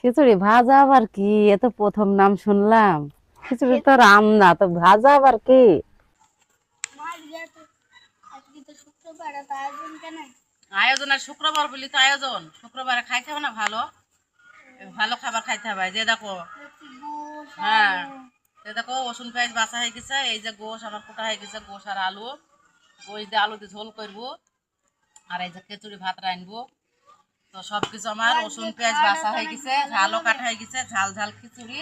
খিচুড়ি ভাজা আবার কি? এ তো প্রথম নাম শুনলাম। খিচুড়ি তো রান্না তো ভাজা আবার কি? আয়োজন আর শুক্রবার বলি তো আয়োজন। শুক্রবারে খাইতে হবে না ভালো? ভালো খাবার খাইতে হবে। যে দেখো হ্যাঁ এই দেখো, রসুন পেঁয়াজ বাছা হয়ে গেছে, এই যে গোশ আমার কোটা হয়ে গেছে, গোশ আর আলু। গোশ দিয়ে আলু দিয়ে ঝোল করব। আর এই যে খিচুড়ি ভাত রানবো তো সব কিছু আমার রসুন পেঁয়াজ বাসা হয়ে গেছে ঝালও কাটা হয়ে গেছে ঝাল ঝাল খিচুড়ি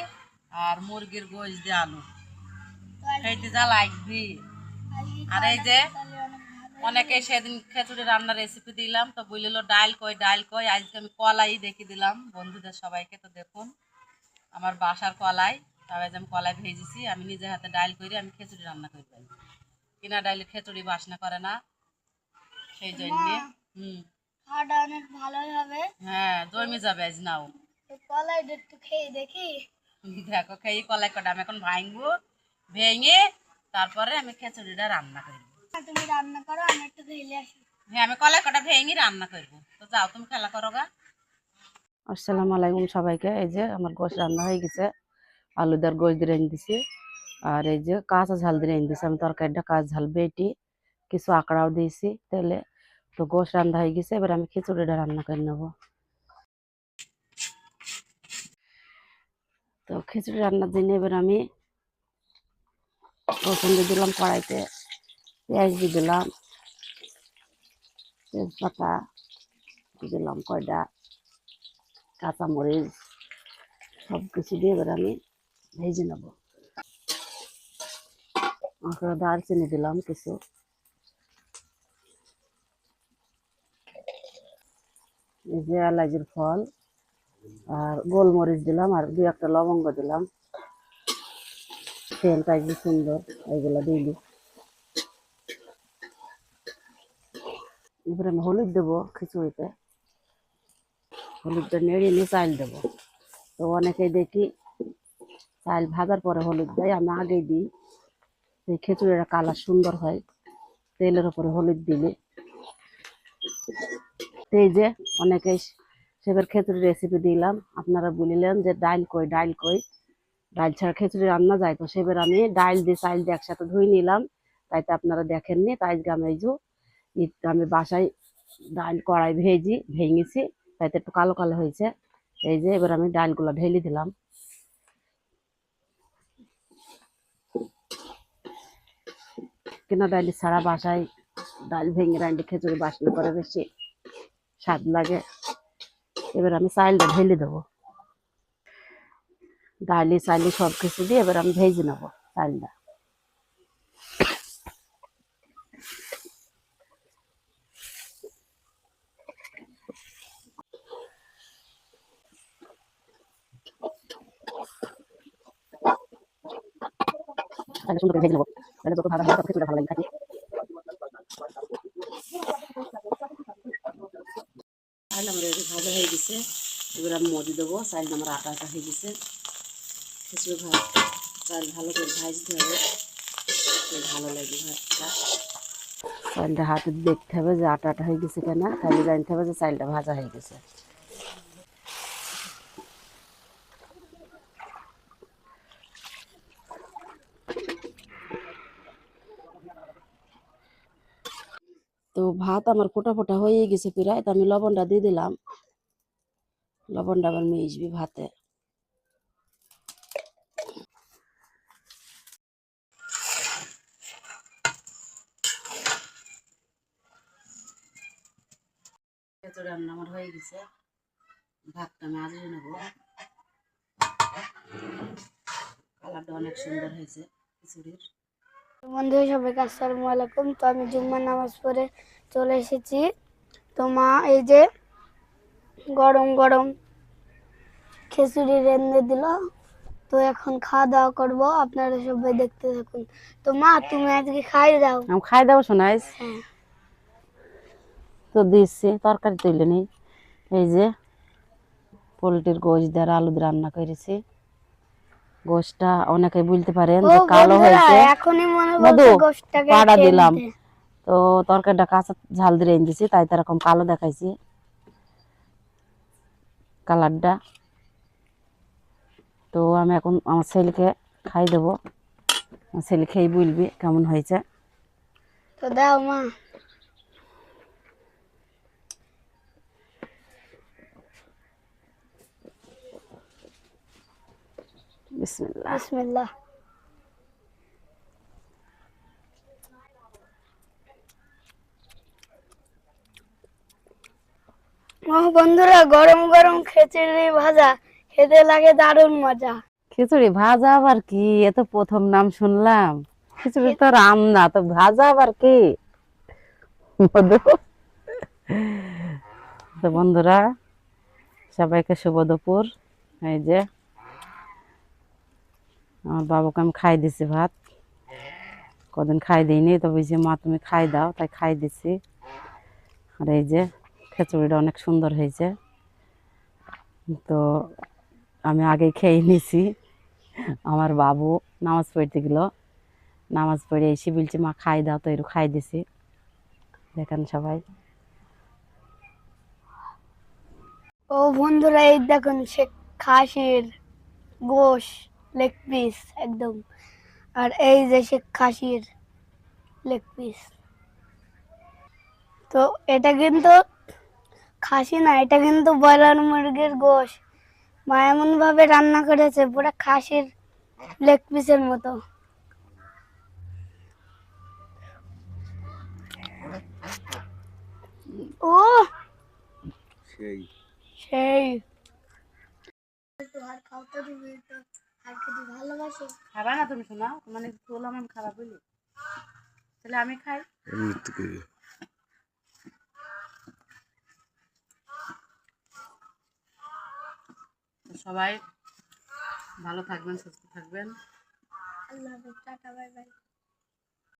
আর মুরগির গোশ দিয়ে আলু। খাইতে যা লাগবি। আর এই যে অনেকে সেদিন খিচুড়ি রান্নার রেসিপি দিলাম তো বলল ডাল কই ডাল কই? আজকে আমি কলাই দেখিয়ে দিলাম বন্ধুদের সবাইকে তো দেখুন। আমার বাসার কলাই তবে আমি কলাই ভেজেছি আমি নিজে হাতে ডাল করি আমি খিচুড়ি রান্না করি কিনা ডালে খিচুড়ি বাসনা করে না সেই জন্যে হুম। খাওয়াটা অনেক ভালোই হবে। হ্যাঁ জমে যাবে আজ নাও। তো কলাইটা একটু খেয়ে দেখি। দেখো খেয়ে কলাই কটা আমি এখন ভাঙবো ভেঙে তারপরে আমি খিচুড়িটা রান্না করব। তুমি রান্না করো আমি একটু খেলে আসি। হ্যাঁ আমি কলাই কটা ভেঙে রান্না করব। তো যাও তুমি খেলা করো গা। আসসালামু আলাইকুম সবাইকে। এই যে আমার গোশ রান্না হয়ে গেছে। আলুদার গোশ দিয়ে রেঁধে দিছি আর এই যে কাঁচা ঝাল দিয়ে রেঁধে দিছি আমি তরকারিটা কাঁচা ঝাল বেটি কিছু আঁকড়াও দিয়েছি তেলে। তো গোশ রান্না হয়ে গেছে, এবার আমি খিচুড়িটা রান্না করে নেব। তো খিচুড়ি রান্নার জন্য এবার আমি রসুন দিয়ে দিলাম কড়াইতে, পেঁয়াজ দিয়ে দিলাম, তেজপাতা দিলাম কয়টা কাঁচামরিচ সব কিছু দিয়ে এবার আমি ভেজে নেব। দারচিনি দিলাম কিছু। যে এলাচির ফল আর গোলমরিচ দিলাম আর দু একটা লবঙ্গ দিলাম। তেলটা কি সুন্দর এইগুলো দিলি এবার আমি হলুদ দেবো খিচুড়িতে। হলুদটা নেড়ে নিয়ে চাল দেবো। তো অনেকেই দেখি চাল ভাজার পরে হলুদ দেয়, আমি আগেই দিই। এই খিচুড়িটা কালার সুন্দর হয়, তেলের উপরে হলুদ দিলে। তো এই যে অনেকেই সেবার খিচুড়ি রেসিপি দিলাম। আপনারা বলিলেন যে ডাইল কই ডাইল কই? ডাইল ছাড়া খিচুড়ি রান্না যায় তো? সেবার আমি ডাইল দিয়ে চাল দিয়ে একসাথে ধুয়ে নিলাম। তাইতে আপনারা দেখেননি তাই আমি এই যে আমি বাসায় ডাল কড়াই ভেজি, ভেঙেছি, তাইতে একটু কালো কালো হয়েছে। এই যে এবার আমি ডালগুলো ঢেলে দিলাম। কেনা ডাল ছাড়া বাসায় ডাল ভেঙে রান্ডি খিচুড়ি বাসনা করে বেশি? স্বাদ লাগে। এবার আমি চালটা ঢেলে দেবো। ডালি, চালি সব কিছু দিয়ে এবার আমি ভেজে নেব সুন্দর ভেজে নেব। তাহলে যত ভালো হয় তত খিচুড়িটা ভালো লাগে খাইতে চাল আমার এই যে ভাজা হয়ে গেছে। এবার আমি মজি দেবো, চাল আমার আটা আটা হয়ে গেছে। খিচুড়ি ভাত, চাল ভালো করে ভাজতে হবে। ভালো লাগে ভাতটা। চালটা হাতে দেখতে হবে যে আটা আটা হয়ে গেছে কেনা। তাহলে জানতে হবে যে চালটা ভাজা হয়ে গেছে। তো ভাত আমার ফোটা ফোটা হয়ে গেছে প্রায়, তো আমি লবণটা দিয়ে দিলাম। লবণটা ডাবল মিশবি ভাতে। খিচুড়ি রান্না আমার হয়ে গেছে। ভাতটা আমি আজকে নেব কালারটা অনেক সুন্দর হয়েছে খিচুড়ির। বন্ধু সবাইকে আসসালামু আলাইকুম। তো আমি জুম্মার নামাজ পড়ে চলে এসেছি। তো মা এই যে গরম গরম খিচুড়ি রেঁধে দিল। তো এখন খাওয়া দাওয়া করব আপনারা সবাই দেখতে থাকুন। তো মা তুমি আজকে খাই দাও। আমি খাই দাও শোনাইস হ্যাঁ। তো দিচ্ছি তরকারি তুলে নি এই যে পোলট্রির গোশ দিয়ে আলু দিয়ে রান্না করেছি। গোশটা অনেকে বলতে পারেন যে কালো হয়েছে। এখনই মনে মধু, বলছে গোশটাকে পাড়া দিলাম। তো তরকারিটা কাঁচা ঝাল দিয়ে দিছি তাই তো এরকম কালো দেখাইছি। কালারটা। তো আমি এখন আমার ছেলেকে খাই দেবো। আমার ছেলে খেয়ে বলবি কেমন হয়েছে। তো দাও মা। বিসমিল্লাহ। বিসমিল্লাহ। বন্ধুরা গরম গরম খিচুড়ি ভাজা। খেতে লাগে দারুণ মজা। খিচুড়ি ভাজা আবার কি? এ তো প্রথম নাম শুনলাম। খিচুড়ি তো রাম না, তো ভাজা আবার কি? তো বন্ধুরা, সবাইকে শুভ দুপুর। এই যে, আমার বাবাকে আমি খাই দিছি ভাত। কদিন খাই দিইনি, তো বলছি মা তুমি খাই দাও, তাই খাই দিছি। আর এই যে, খিচুড়িটা অনেক সুন্দর হয়েছে। তো আমি আগে খেয়ে নিছি। আমার বাবু নামাজ পড়তে গেল। নামাজ পড়ে এসে বলছে, মা, খাই দাও তো, একটু খাই দিছি। দেখেন সবাই। ও বন্ধুরা, এই দেখুন সে খাসির গোশ লেগ পিস একদম। আর এই যে সে খাসির লেগ পিস তো এটা কিন্তু খাসি না, এটা কিন্তু ব্রয়লার মুরগির গোশ। মা এমন ভাবে রান্না করেছে পুরো খাসির লেগ পিসের মতো। ও! সেই। সেই। আর খাওয়াতে দিবি তো আর খেতে ভালোবাসে খাবা না তুমি শোনা মানে তোলাম আমি খারাপ বুঝলি তাহলে আমি খাই মৃত্যু করে তো সবাই ভালো থাকবেন সুস্থ থাকবেন। আল্লাহ হাফেজ টাটা বাই বাই।